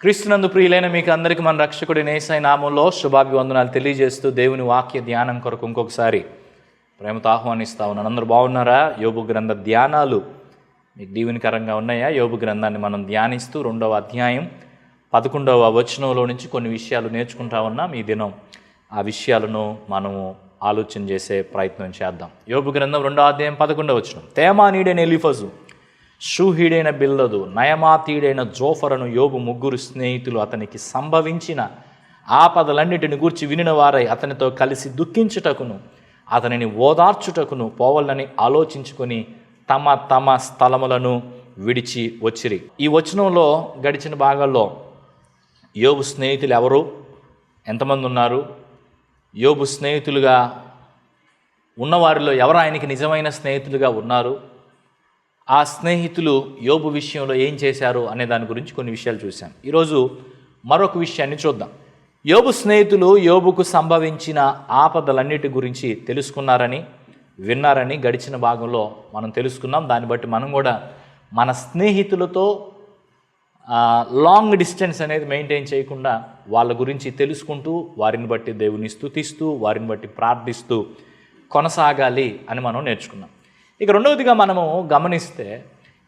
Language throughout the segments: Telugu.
క్రీస్తునందు ప్రియులైన మీకు అందరికీ మన రక్షకుడి నేసై నామంలో శుభాభివందనాలు తెలియజేస్తూ దేవుని వాక్య ధ్యానం కొరకు ఇంకొకసారి ప్రేమతో ఆహ్వానిస్తా ఉన్నాను. అందరూ బాగున్నారా? యోగు గ్రంథ ధ్యానాలు మీకు దీవెనికరంగా ఉన్నాయా? యోగు గ్రంథాన్ని మనం ధ్యానిస్తూ రెండవ అధ్యాయం పదకొండవ వచనంలో నుంచి కొన్ని విషయాలు నేర్చుకుంటా ఉన్నాం. ఈ దినం ఆ విషయాలను మనము ఆలోచన చేసే ప్రయత్నం చేద్దాం. యోగు గ్రంథం రెండవ అధ్యాయం పదకొండవ వచనం. తేమానీడైన ఎలిఫజు షూహీడైన బిల్లదు నయమాతీడైన జోఫరను యోగు ముగ్గురు స్నేహితులు అతనికి సంభవించిన ఆపదలన్నిటిని గూర్చి వినిన వారై అతనితో కలిసి దుఃఖించుటకును అతనిని ఓదార్చుటకును పోవాలని ఆలోచించుకొని తమ తమ స్థలములను విడిచి వచ్చిరి. ఈ వచనంలో గడిచిన భాగాల్లో యోబు స్నేహితులు ఎవరు? ఎంతమంది ఉన్నారు? యోబు స్నేహితులుగా ఉన్నవారిలో ఎవరు ఆయనకి నిజమైన స్నేహితులుగా ఉన్నారు? ఆ స్నేహితులు యోబు విషయంలో ఏం చేశారు అనే దాని గురించి కొన్ని విషయాలు చూశాం. ఈరోజు మరొక విషయాన్ని చూద్దాం. యోబు స్నేహితులు యోబుకు సంభవించిన ఆపదలన్నిటి గురించి తెలుసుకున్నారని విన్నారని గడిచిన భాగంలో మనం తెలుసుకున్నాం. దాన్ని బట్టి మనం కూడా మన స్నేహితులతో లాంగ్ డిస్టెన్స్ అనేది మెయింటైన్ చేయకుండా వాళ్ళ గురించి తెలుసుకుంటూ వారిని బట్టి దేవుని స్తుతిస్తూ వారిని బట్టి ప్రార్థిస్తూ కొనసాగాలి అని మనం నేర్చుకున్నాం. ఇక రెండవదిగా మనము గమనిస్తే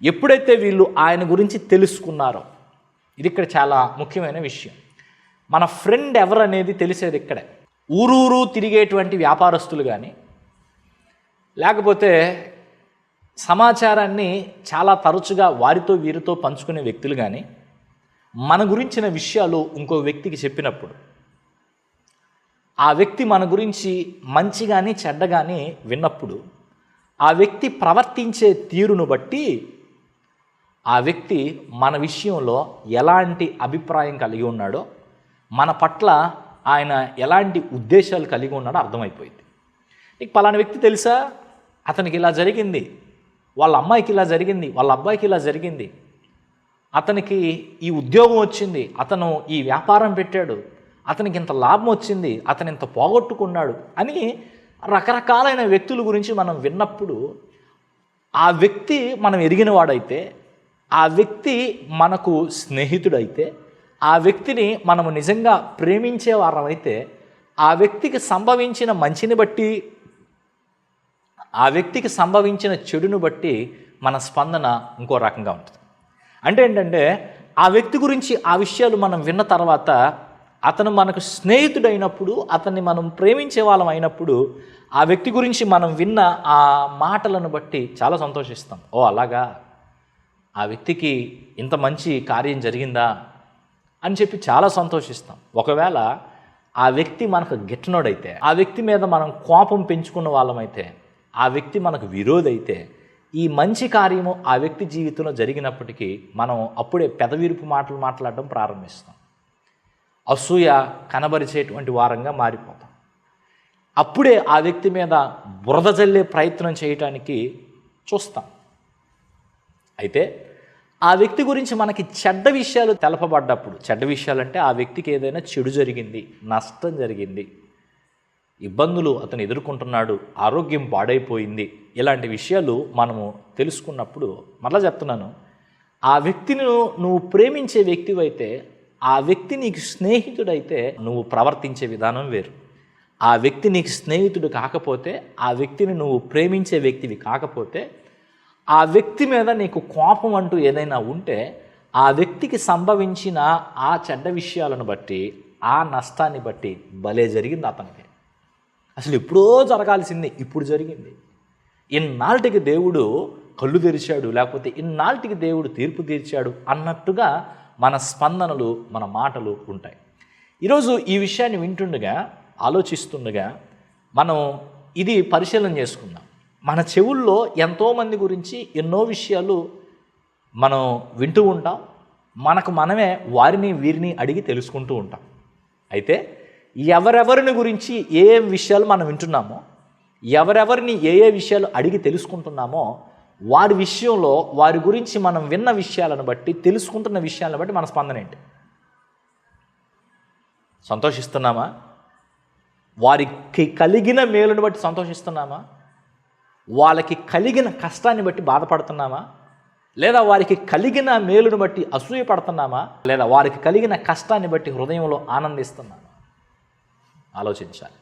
ఎప్పుడైతే వీళ్ళు ఆయన గురించి తెలుసుకున్నారో ఇది ఇక్కడ చాలా ముఖ్యమైన విషయం. మన ఫ్రెండ్ ఎవరు అనేది తెలిసేది ఇక్కడే. ఊరూరు తిరిగేటువంటి వ్యాపారస్తులు కానీ లేకపోతే సమాచారాన్ని చాలా తరచుగా వారితో వీరితో పంచుకునే వ్యక్తులు కానీ మన గురించిన విషయాలు ఇంకో వ్యక్తికి చెప్పినప్పుడు ఆ వ్యక్తి మన గురించి మంచి కానీ చెడ్డ కానీ విన్నప్పుడు ఆ వ్యక్తి ప్రవర్తించే తీరును బట్టి ఆ వ్యక్తి మన విషయంలో ఎలాంటి అభిప్రాయం కలిగి ఉన్నాడో మన పట్ల ఆయన ఎలాంటి ఉద్దేశాలు కలిగి ఉన్నాడో అర్థమైపోయింది. నీకు పలానా వ్యక్తి తెలుసా? అతనికి ఇలా జరిగింది. వాళ్ళ అమ్మాయికి ఇలా జరిగింది. వాళ్ళ అబ్బాయికి ఇలా జరిగింది. అతనికి ఈ ఉద్యోగం వచ్చింది. అతను ఈ వ్యాపారం పెట్టాడు. అతనికి ఇంత లాభం వచ్చింది. అతను ఇంత పోగొట్టుకున్నాడు అని రకరకాలైన వ్యక్తుల గురించి మనం విన్నప్పుడు ఆ వ్యక్తి మనం ఎరిగిన వాడైతే ఆ వ్యక్తి మనకు స్నేహితుడైతే ఆ వ్యక్తిని మనము నిజంగా ప్రేమించే వారమైతే ఆ వ్యక్తికి సంభవించిన మంచిని బట్టి ఆ వ్యక్తికి సంభవించిన చెడును బట్టి మన స్పందన ఇంకో రకంగా ఉంటుంది. అంటే ఏంటంటే ఆ వ్యక్తి గురించి ఆ విషయాలు మనం విన్న తర్వాత అతను మనకు స్నేహితుడైనప్పుడు అతన్ని మనం ప్రేమించే వాళ్ళం అయినప్పుడు ఆ వ్యక్తి గురించి మనం విన్న ఆ మాటలను బట్టి చాలా సంతోషిస్తాం. ఓ అలాగా? ఆ వ్యక్తికి ఇంత మంచి కార్యం జరిగిందా? అని చెప్పి చాలా సంతోషిస్తాం. ఒకవేళ ఆ వ్యక్తి మనకు గిట్టనోడైతే ఆ వ్యక్తి మీద మనం కోపం పెంచుకున్న వాళ్ళమైతే ఆ వ్యక్తి మనకు విరోధైతే ఈ మంచి కార్యము ఆ వ్యక్తి జీవితంలో జరిగినప్పటికీ మనం అప్పుడే పెదవిరుపు మాటలు మాట్లాడడం ప్రారంభిస్తాం. అసూయ కనబరిచేటువంటి వారంగా మారిపోతాం. అప్పుడే ఆ వ్యక్తి మీద బురద జల్లే ప్రయత్నం చేయటానికి చూస్తాం. అయితే ఆ వ్యక్తి గురించి మనకి చెడ్డ విషయాలు తెలపబడ్డప్పుడు చెడ్డ విషయాలంటే ఆ వ్యక్తికి ఏదైనా చెడు జరిగింది నష్టం జరిగింది ఇబ్బందులు అతను ఎదుర్కొంటున్నాడు ఆరోగ్యం పాడైపోయింది ఇలాంటి విషయాలు మనము తెలుసుకున్నప్పుడు మరలా చెప్తున్నాను. ఆ వ్యక్తిని నువ్వు ప్రేమించే వ్యక్తివైతే ఆ వ్యక్తి నీకు స్నేహితుడైతే నువ్వు ప్రవర్తించే విధానం వేరు. ఆ వ్యక్తి నీకు స్నేహితుడు కాకపోతే ఆ వ్యక్తిని నువ్వు ప్రేమించే వ్యక్తివి కాకపోతే ఆ వ్యక్తి మీద నీకు కోపం అంటూ ఏదైనా ఉంటే ఆ వ్యక్తికి సంభవించిన ఆ చెడ్డ విషయాలను బట్టి ఆ నష్టాన్ని బట్టి భలే జరిగింది అతనికి. అసలు ఎప్పుడో జరగాల్సింది ఇప్పుడు జరిగింది. ఇన్నాళ్ళకి దేవుడు కళ్ళు తెరిచాడు లేకపోతే ఇన్నాళ్ళకి దేవుడు తీర్పు తీర్చాడు అన్నట్టుగా మన స్పందనలు మన మాటలు ఉంటాయి. ఈరోజు ఈ విషయాన్ని వింటుండగా ఆలోచిస్తుండగా మనం ఇది పరిశీలన చేసుకుందాం. మన చెవుల్లో ఎంతోమంది గురించి ఎన్నో విషయాలు మనం వింటూ ఉంటాం. మనకు మనమే వారిని వీరిని అడిగి తెలుసుకుంటూ ఉంటాం. అయితే ఎవరెవరిని గురించి ఏ ఏ విషయాలు మనం వింటున్నామో ఎవరెవరిని ఏ ఏ విషయాలు అడిగి తెలుసుకుంటున్నామో వారి విషయంలో వారి గురించి మనం విన్న విషయాలను బట్టి తెలుసుకుంటున్న విషయాలను బట్టి మన స్పందన ఏంటి? సంతోషిస్తున్నామా? వారికి కలిగిన మేలును బట్టి సంతోషిస్తున్నామా? వాళ్ళకి కలిగిన కష్టాన్ని బట్టి బాధపడుతున్నామా? లేదా వారికి కలిగిన మేలును బట్టి అసూయ పడుతున్నామా? లేదా వారికి కలిగిన కష్టాన్ని బట్టి హృదయంలో ఆనందిస్తున్నామా? ఆలోచించాలి.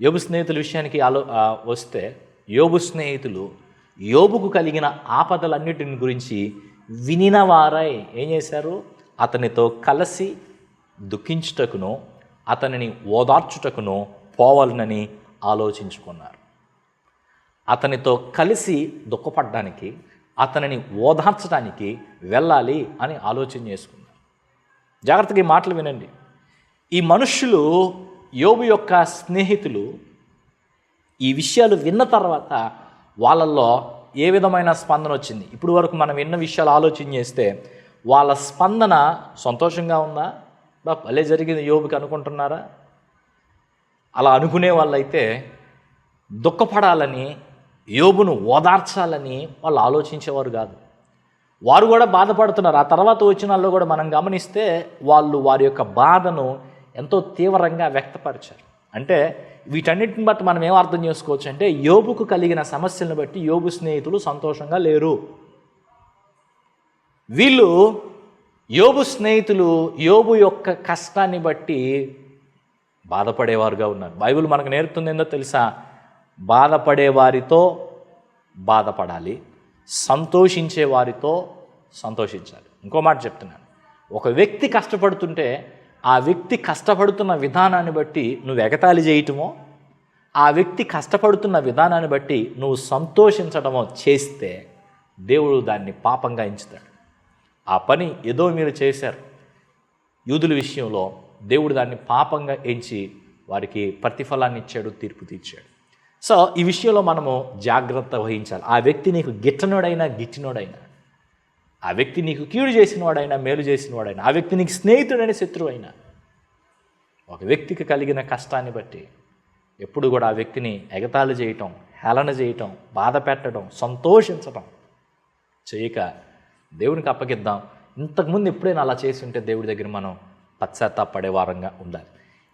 యోబు స్నేహితుల విషయానికి ఆలో వస్తే యోబు స్నేహితులు యోబుకు కలిగిన ఆపదలన్నిటిని గురించి వినిన వారై ఏం చేశారు? అతనితో కలిసి దుఃఖించుటకును అతనిని ఓదార్చుటకును పోవాలనని ఆలోచించుకున్నారు. అతనితో కలిసి దుఃఖపడడానికి అతనిని ఓదార్చడానికి వెళ్ళాలి అని ఆలోచన చేసుకున్నారు. జాగ్రత్తగా ఈ మాటలు వినండి. ఈ మనుష్యులు యోబు యొక్క స్నేహితులు ఈ విషయాలు విన్న తర్వాత వాళ్ళల్లో ఏ విధమైన స్పందన వచ్చింది? ఇప్పుడు వరకు మనం ఎన్నో విషయాలు ఆలోచన చేస్తే వాళ్ళ స్పందన సంతోషంగా ఉందా? బా భలే జరిగింది యోబుకి అనుకుంటున్నారా? అలా అనుకునే వాళ్ళైతే దుఃఖపడాలని యోబును ఓదార్చాలని వాళ్ళు ఆలోచించేవారు కాదు. వారు కూడా బాధపడుతున్నారు. ఆ తర్వాత వచ్చిన వాళ్ళు కూడా మనం గమనిస్తే వాళ్ళు వారి యొక్క బాధను ఎంతో తీవ్రంగా వ్యక్తపరిచారు. అంటే వీటన్నిటిని బట్టి మనం ఏం అర్థం చేసుకోవచ్చు అంటే యోబుకు కలిగిన సమస్యలను బట్టి యోబు స్నేహితులు సంతోషంగా లేరు. వీళ్ళు యోబు స్నేహితులు యోబు యొక్క కష్టాన్ని బట్టి బాధపడేవారుగా ఉన్నారు. బైబిల్ మనకు నేర్పుతుంది ఏందో తెలుసా? బాధపడే వారితో బాధపడాలి సంతోషించే వారితో సంతోషించాలి. ఇంకో మాట చెప్తున్నాను. ఒక వ్యక్తి కష్టపడుతుంటే ఆ వ్యక్తి కష్టపడుతున్న విధానాన్ని బట్టి నువ్వు ఎగతాళి చేయటమో ఆ వ్యక్తి కష్టపడుతున్న విధానాన్ని బట్టి నువ్వు సంతోషించడమో చేస్తే దేవుడు దాన్ని పాపంగా ఎంచుతాడు. ఆ పని ఏదో మీరు చేశారు. యూదుల విషయంలో దేవుడు దాన్ని పాపంగా ఎంచి వారికి ప్రతిఫలాన్ని ఇచ్చాడు తీర్పు తీర్చాడు. సో ఈ విషయంలో మనము జాగ్రత్త వహించాలి. ఆ వ్యక్తి నీకు గిట్టనోడైనా గిట్టినోడైనా ఆ వ్యక్తి నీకు కీడు చేసిన వాడైనా మేలు చేసిన వాడైనా ఆ వ్యక్తి నీకు స్నేహితుడైన శత్రువు అయినా ఒక వ్యక్తికి కలిగిన కష్టాన్ని బట్టి ఎప్పుడు కూడా ఆ వ్యక్తిని ఎగతాళి చేయటం హేళన చేయటం బాధ పెట్టడం సంతోషించటం చేయక దేవునికి అప్పగిద్దాం. ఇంతకుముందు ఎప్పుడైనా అలా చేసి ఉంటే దేవుడి దగ్గర మనం పశ్చాత్తాపడే వారంగా ఉండాలి.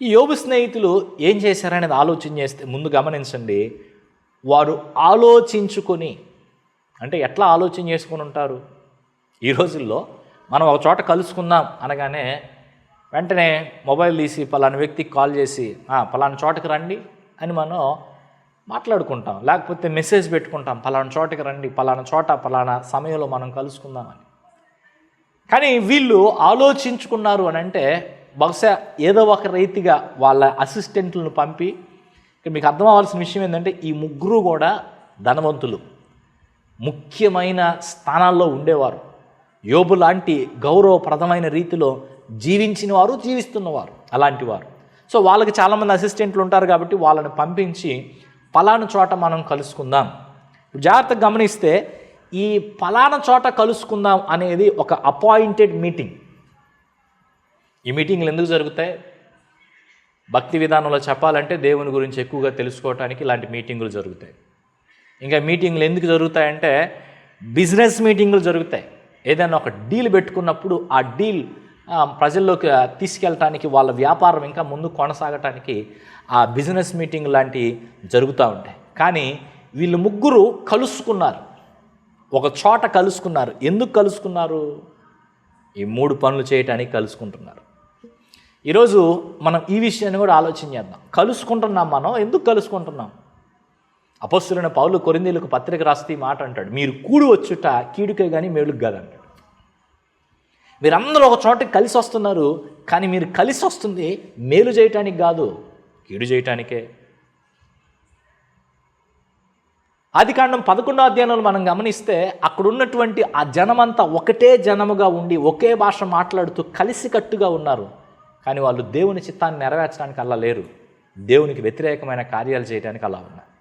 ఈ యోగు స్నేహితులు ఏం చేశారనేది ఆలోచన చేస్తే ముందు గమనించండి. వారు ఆలోచించుకొని అంటే ఎట్లా ఆలోచన చేసుకొని ఉంటారు? ఈ రోజుల్లో మనం ఒక చోట కలుసుకుందాం అనగానే వెంటనే మొబైల్ తీసి పలానా వ్యక్తికి కాల్ చేసి పలానా చోటకి రండి అని మనం మాట్లాడుకుంటాం. లేకపోతే మెసేజ్ పెట్టుకుంటాం పలానా చోటకి రండి పలానా చోట పలానా సమయంలో మనం కలుసుకుందామని కానీ వీళ్ళు ఆలోచించుకున్నారు అని అంటే బహుశా ఏదో ఒక రీతిగా వాళ్ళ అసిస్టెంట్లను పంపి మీకు అర్థం అవ్వాల్సిన విషయం ఏంటంటే ఈ ముగ్గురు కూడా ధనవంతులు. ముఖ్యమైన స్థానాల్లో ఉండేవారు. యోబు లాంటి గౌరవప్రదమైన రీతిలో జీవించిన వారు జీవిస్తున్నవారు అలాంటి వారు. సో వాళ్ళకి చాలామంది అసిస్టెంట్లు ఉంటారు కాబట్టి వాళ్ళని పంపించి పలానా చోట మనం కలుసుకుందాం. జాగ్రత్తగా గమనిస్తే ఈ పలానా చోట కలుసుకుందాం అనేది ఒక అపాయింటెడ్ మీటింగ్ ఈ మీటింగ్లు ఎందుకు జరుగుతాయి? భక్తి విధానంలో చెప్పాలంటే దేవుని గురించి ఎక్కువగా తెలుసుకోవటానికి ఇలాంటి మీటింగులు జరుగుతాయి. ఇంకా మీటింగ్లు ఎందుకు జరుగుతాయంటే బిజినెస్ మీటింగులు జరుగుతాయి. ఏదైనా ఒక డీల్ పెట్టుకున్నప్పుడు ఆ డీల్ ప్రజల్లోకి తీసుకెళ్ళటానికి వాళ్ళ వ్యాపారం ఇంకా ముందు కొనసాగటానికి ఆ బిజినెస్ మీటింగ్ లాంటివి జరుగుతూ ఉంటాయి. కానీ వీళ్ళు ముగ్గురు కలుసుకున్నారు. ఒక చోట కలుసుకున్నారు. ఎందుకు కలుసుకున్నారు? ఈ మూడు పనులు చేయటానికి కలుసుకుంటున్నారు. ఈరోజు మనం ఈ విషయాన్ని కూడా ఆలోచన చేద్దాం. కలుసుకుంటున్నాం మనం ఎందుకు కలుసుకుంటున్నాం? అపస్సులైన పౌలు కొరిందీలకు పత్రిక రాస్తే ఈ మాట అంటాడు. మీరు కూడి వచ్చుట కీడుకే కానీ మేలుకు కాదంటాడు. మీరందరూ ఒక చోటకి కలిసి వస్తున్నారు కానీ మీరు కలిసి వస్తుంది మేలు చేయటానికి కాదు కీడు చేయటానికే. ఆదికాండం పదకొండో అధ్యయనాలు మనం గమనిస్తే అక్కడున్నటువంటి ఆ జనమంతా ఒకటే జనముగా ఉండి ఒకే భాష మాట్లాడుతూ కలిసికట్టుగా ఉన్నారు. కానీ వాళ్ళు దేవుని చిత్తాన్ని నెరవేర్చడానికి అలా లేరు. దేవునికి వ్యతిరేకమైన కార్యాలు చేయడానికి అలా ఉన్నారు.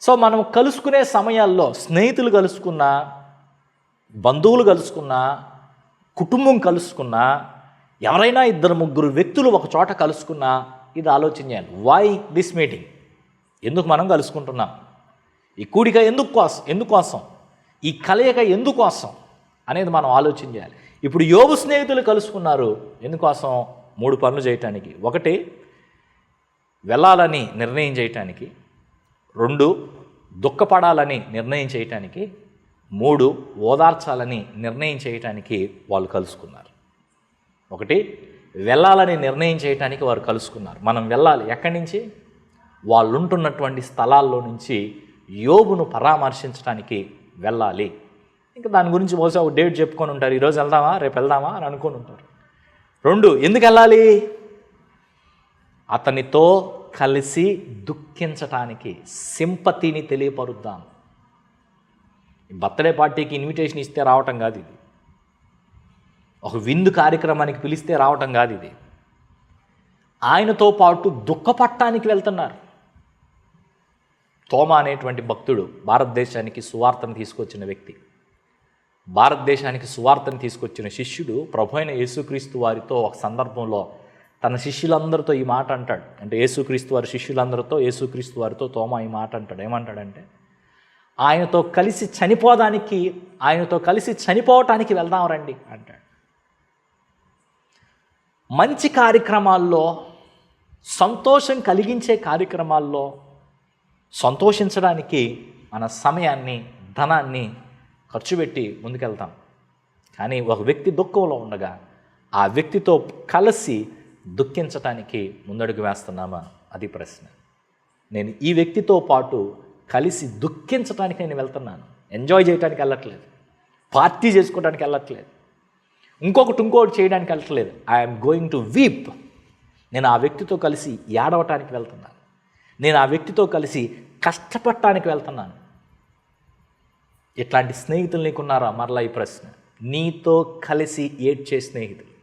సో మనం కలుసుకునే సమయాల్లో స్నేహితులు కలుసుకున్నా బంధువులు కలుసుకున్నా కుటుంబం కలుసుకున్నా ఎవరైనా ఇద్దరు ముగ్గురు వ్యక్తులు ఒక చోట కలుసుకున్నా ఇది ఆలోచించాలి వై దిస్ మీటింగ్ ఎందుకు మనం కలుసుకుంటున్నాం? ఈ కూడిక ఎందుకు కోసం ఎందుకోసం ఈ కలయిక ఎందుకోసం అనేది మనం ఆలోచన చేయాలి. ఇప్పుడు యోగు స్నేహితులు కలుసుకున్నారు ఎందుకోసం? మూడు పనులు చేయటానికి. ఒకటి వెళ్ళాలని నిర్ణయం చేయటానికి. రెండు దుఃఖపడాలని నిర్ణయం చేయటానికి మూడు ఓదార్చాలని నిర్ణయం చేయటానికి వాళ్ళు కలుసుకున్నారు. ఒకటి వెళ్ళాలని నిర్ణయం చేయటానికి వారు కలుసుకున్నారు. మనం వెళ్ళాలి. ఎక్కడి నుంచి? వాళ్ళు ఉంటున్నటువంటి స్థలాల్లో నుంచి యోగును పరామర్శించడానికి వెళ్ళాలి. ఇంకా దాని గురించి బహుశా ఒక డేట్ చెప్పుకొని ఉంటారు. ఈరోజు వెళ్దామా? రేపు వెళ్దామా? అని అనుకొని ఉంటారు. రెండు ఎందుకు వెళ్ళాలి? అతనితో కలిసి దుఃఖించటానికి సింపతిని తెలియపరుద్దాం. బర్త్డే పార్టీకి ఇన్విటేషన్ ఇస్తే రావటం కాదు ఇది. ఒక విందు కార్యక్రమానికి పిలిస్తే రావటం కాదు ఇది. ఆయనతో పాటు దుఃఖపట్టానికి వెళ్తున్నారు. తోమ అనేటువంటి భక్తుడు భారతదేశానికి సువార్తను తీసుకొచ్చిన వ్యక్తి. భారతదేశానికి సువార్తను తీసుకొచ్చిన శిష్యుడు ప్రభు అయిన యేసుక్రీస్తు వారితో ఒక సందర్భంలో తన శిష్యులందరితో ఈ మాట అంటాడు. అంటే యేసుక్రీస్తు వారి శిష్యులందరితో యేసుక్రీస్తు వారితో తోమ ఈ మాట అంటాడు. ఏమంటాడంటే ఆయనతో కలిసి చనిపోదానికి ఆయనతో కలిసి చనిపోవటానికి వెళ్దాం రండి అంటాడు. మంచి కార్యక్రమాల్లో సంతోషం కలిగించే కార్యక్రమాల్లో సంతోషించడానికి మన సమయాన్ని ధనాన్ని ఖర్చు పెట్టి ముందుకెళ్తాం. కానీ ఒక వ్యక్తి దుఃఖంలో ఉండగా ఆ వ్యక్తితో కలిసి దుఃఖించటానికి ముందడుగు వేస్తున్నామా? అది ప్రశ్న. నేను ఈ వ్యక్తితో పాటు కలిసి దుఃఖించటానికి నేను వెళ్తున్నాను. ఎంజాయ్ చేయడానికి వెళ్ళట్లేదు. పార్టీ చేసుకోవడానికి వెళ్ళట్లేదు. ఇంకొకటి ఇంకొకటి చేయడానికి వెళ్ళట్లేదు. ఐఎమ్ గోయింగ్ టు వీప్ నేను ఆ వ్యక్తితో కలిసి ఏడవటానికి వెళ్తున్నాను. నేను ఆ వ్యక్తితో కలిసి కష్టపడటానికి వెళ్తున్నాను. ఇట్లాంటి స్నేహితులు నీకున్నారా? మరలా ఈ ప్రశ్న. నీతో కలిసి ఏడ్చే స్నేహితులు.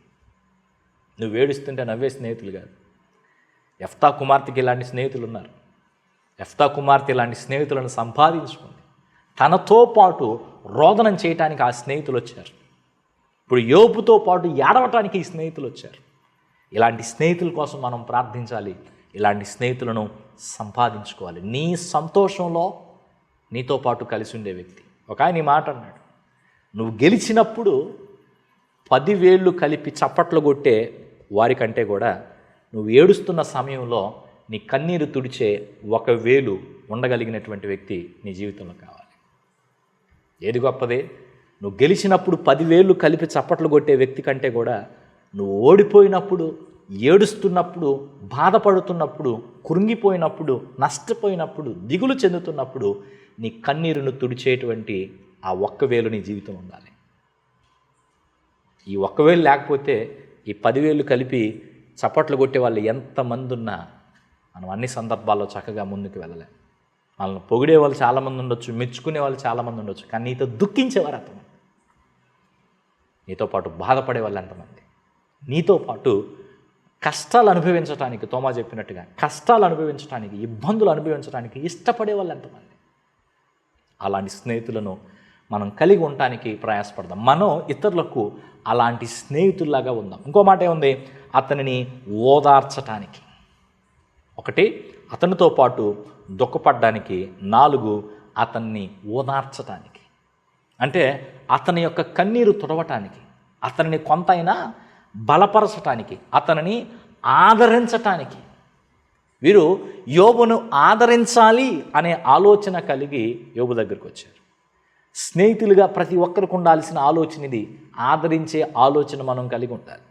నువ్వు ఏడుస్తుంటే నవ్వే స్నేహితులు కాదు. ఎఫ్తా కుమార్తెకి ఇలాంటి స్నేహితులు ఉన్నారు. ఎఫ్తా కుమార్తె ఇలాంటి స్నేహితులను సంపాదించుకుంది. తనతో పాటు రోదనం చేయటానికి ఆ స్నేహితులు వచ్చారు. ఇప్పుడు యోపుతో పాటు ఏడవటానికి ఈ స్నేహితులు వచ్చారు. ఇలాంటి స్నేహితుల కోసం మనం ప్రార్థించాలి. ఇలాంటి స్నేహితులను సంపాదించుకోవాలి. నీ సంతోషంలో నీతో పాటు కలిసి ఉండే వ్యక్తి. ఒక ఆయన ఈ మాట అన్నాడు. నువ్వు గెలిచినప్పుడు పదివేళ్ళు కలిపి చప్పట్లు కొట్టే వారికంటే కూడా నువ్వు ఏడుస్తున్న సమయంలో నీ కన్నీరు తుడిచే ఒక వేలు ఉండగలిగినటువంటి వ్యక్తి నీ జీవితంలో కావాలి. ఏది గొప్పది? నువ్వు గెలిచినప్పుడు పదివేలు కలిపి చప్పట్లు కొట్టే వ్యక్తి కంటే కూడా నువ్వు ఓడిపోయినప్పుడు ఏడుస్తున్నప్పుడు బాధపడుతున్నప్పుడు కృంగిపోయినప్పుడు నష్టపోయినప్పుడు దిగులు చెందుతున్నప్పుడు నీ కన్నీరును తుడిచేటువంటి ఆ ఒక్క వేలు నీ జీవితం ఉండాలి. ఈ ఒక్కవేలు లేకపోతే ఈ పదివేలు కలిపి చప్పట్లు కొట్టే వాళ్ళు ఎంతమంది ఉన్నా మనం అన్ని సందర్భాల్లో చక్కగా ముందుకు వెళ్ళలేం. వాళ్ళని పొగిడే వాళ్ళు చాలామంది ఉండొచ్చు మెచ్చుకునే వాళ్ళు చాలామంది ఉండొచ్చు కానీ నీతో దుఃఖించేవారు ఎంతమంది? నీతో పాటు బాధపడే వాళ్ళు ఎంతమంది? నీతో పాటు కష్టాలు అనుభవించడానికి తోమా చెప్పినట్టుగా కష్టాలు అనుభవించడానికి ఇబ్బందులు అనుభవించడానికి ఇష్టపడే వాళ్ళు ఎంతమంది? అలాంటి స్నేహితులను మనం కలిగి ఉండటానికి ప్రయాసపడదాం. మనం ఇతరులకు అలాంటి స్నేహితుల్లాగా ఉందాం. ఇంకో మాట ఏముంది? అతనిని ఓదార్చటానికి. ఒకటి అతనితో పాటు దుఃఖపడడానికి. నాలుగు అతన్ని ఓదార్చటానికి. అంటే అతని యొక్క కన్నీరు తుడవటానికి. అతనిని కొంతైనా బలపరచటానికి. అతనిని ఆదరించటానికి. వీరు యోబును ఆదరించాలి అనే ఆలోచన కలిగి యోబు దగ్గరికి వచ్చారు. స్నేహితులుగా ప్రతి ఒక్కరికి ఉండాల్సిన ఆలోచన ఇది. ఆదరించే ఆలోచన మనం కలిగి ఉండాలి.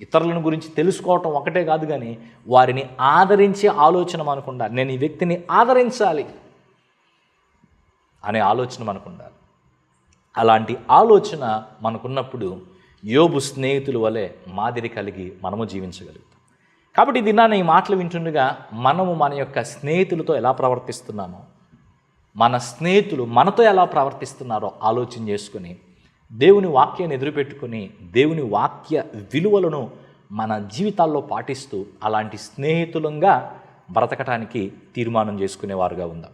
ఇతరులను గురించి తెలుసుకోవటం ఒకటే కాదు కానీ వారిని ఆదరించే ఆలోచన మనకు ఉండాలి. నేను ఈ వ్యక్తిని ఆదరించాలి అనే ఆలోచన మనకు ఉండాలి. అలాంటి ఆలోచన మనకున్నప్పుడు యోబు స్నేహితుల వలె మాదిరి కలిగి మనము జీవించగలుగుతాం. కాబట్టి దినాన్ని ఈ మాటలు వింటుండగా మనము మన యొక్క స్నేహితులతో ఎలా ప్రవర్తిస్తున్నామో మన స్నేహితులు మనతో ఎలా ప్రవర్తిస్తున్నారో ఆలోచన చేసుకుని దేవుని వాక్యాన్ని ఎదురుపెట్టుకుని దేవుని వాక్య విలువలను మన జీవితాల్లో పాటిస్తూ అలాంటి స్నేహితులంగా బ్రతకటానికి తీర్మానం చేసుకునేవారుగా ఉందాం.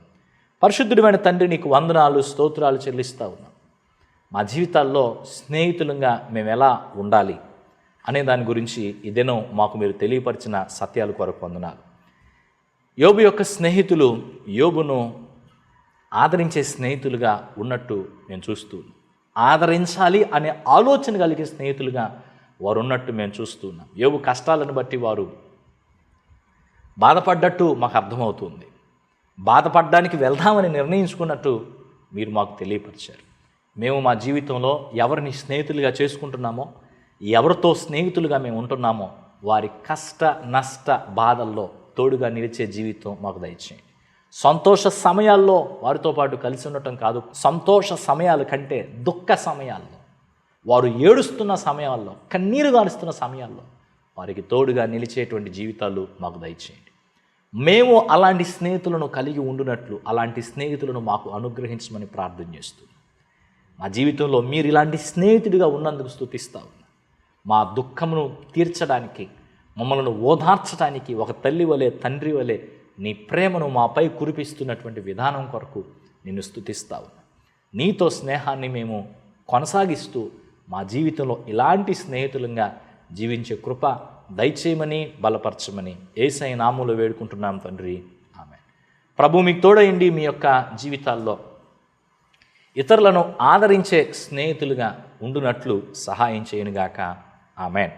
పరిశుద్ధుడమైన తండ్రి నీకు వందనాలు స్తోత్రాలు చెల్లిస్తూ ఉన్నాం. మా జీవితాల్లో స్నేహితులంగా మేము ఎలా ఉండాలి అనే దాని గురించి ఇదేనో మాకు మీరు తెలియపరిచిన సత్యాల కొరకు వందనాలు. యోబు యొక్క స్నేహితులు యోబును ఆదరించే స్నేహితులుగా ఉన్నట్టు నేను చూస్తూ ఆదరించాలి అనే ఆలోచన కలిగే స్నేహితులుగా వారు ఉన్నట్టు మేము చూస్తున్నాం ఏవు కష్టాలను బట్టి వారు బాధపడ్డట్టు మాకు అర్థమవుతుంది. బాధపడడానికి వెళ్దామని నిర్ణయించుకున్నట్టు మీరు మాకు తెలియపరిచారు. మేము మా జీవితంలో ఎవరిని స్నేహితులుగా చేసుకుంటున్నామో ఎవరితో స్నేహితులుగా మేము ఉంటున్నామో వారి కష్ట నష్ట బాధల్లో తోడుగా నిలిచే జీవితం మాకు దయచేయండి. సంతోష సమయాల్లో వారితో పాటు కలిసి ఉండటం కాదు. సంతోష సమయాల కంటే దుఃఖ సమయాల్లో వారు ఏడుస్తున్న సమయాల్లో కన్నీరు గారుస్తున్న సమయాల్లో వారికి తోడుగా నిలిచేటువంటి జీవితాలు మాకు దయచేయండి. మేము అలాంటి స్నేహితులను కలిగి ఉండునట్లు అలాంటి స్నేహితులను మాకు అనుగ్రహించమని ప్రార్థన చేస్తున్నాం. మా జీవితంలో మీరు ఇలాంటి స్నేహితుడిగా ఉన్నందుకు స్థుతిస్తావు మా దుఃఖమును తీర్చడానికి మమ్మల్ని ఓదార్చడానికి ఒక తల్లి వలె తండ్రి వలె నీ ప్రేమను మాపై కురిపిస్తున్నటువంటి విధానం కొరకు నిన్ను స్థుతిస్తావు నీతో స్నేహాన్ని మేము కొనసాగిస్తూ మా జీవితంలో ఇలాంటి స్నేహితులంగా జీవించే కృప దయచేయమని బలపరచమని ఏసై నామూలు వేడుకుంటున్నాం తండ్రి. ఆమె ప్రభు మీకు తోడయండి మీ యొక్క జీవితాల్లో. ఇతరులను ఆదరించే స్నేహితులుగా ఉండునట్లు సహాయం చేయనుగాక. ఆమెన్.